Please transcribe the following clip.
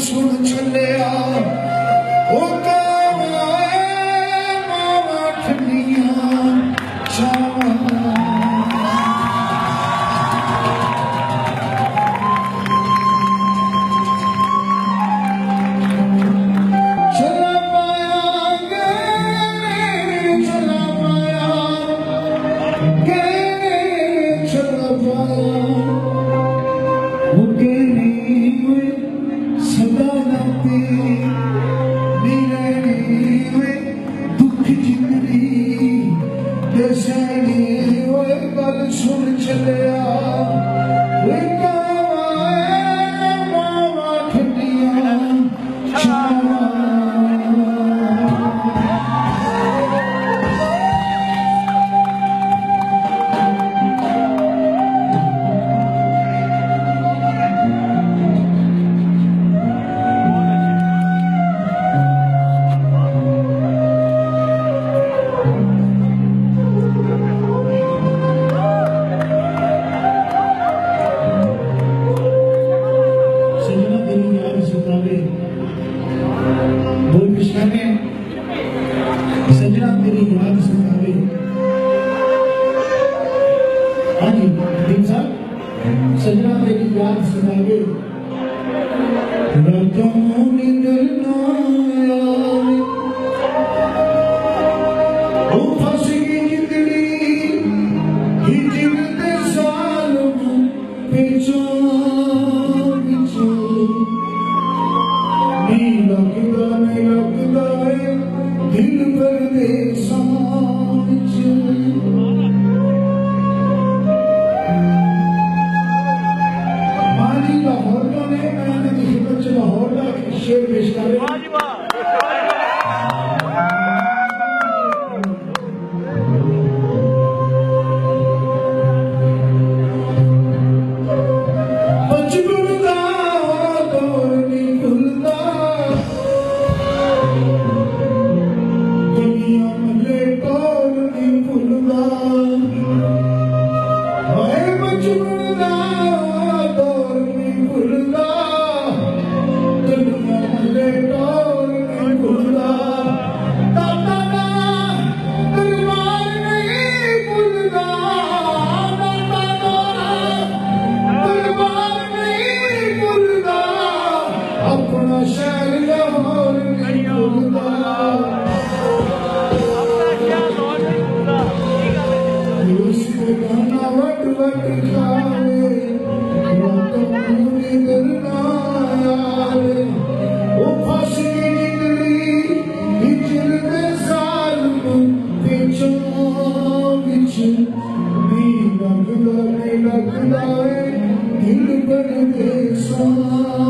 ਸੁਣ ਚੱਲਿਆ। ਉਹ pagi dimsum sejak tadi jam sembilan pagi. Rancang 兄弟。Dil per te sonar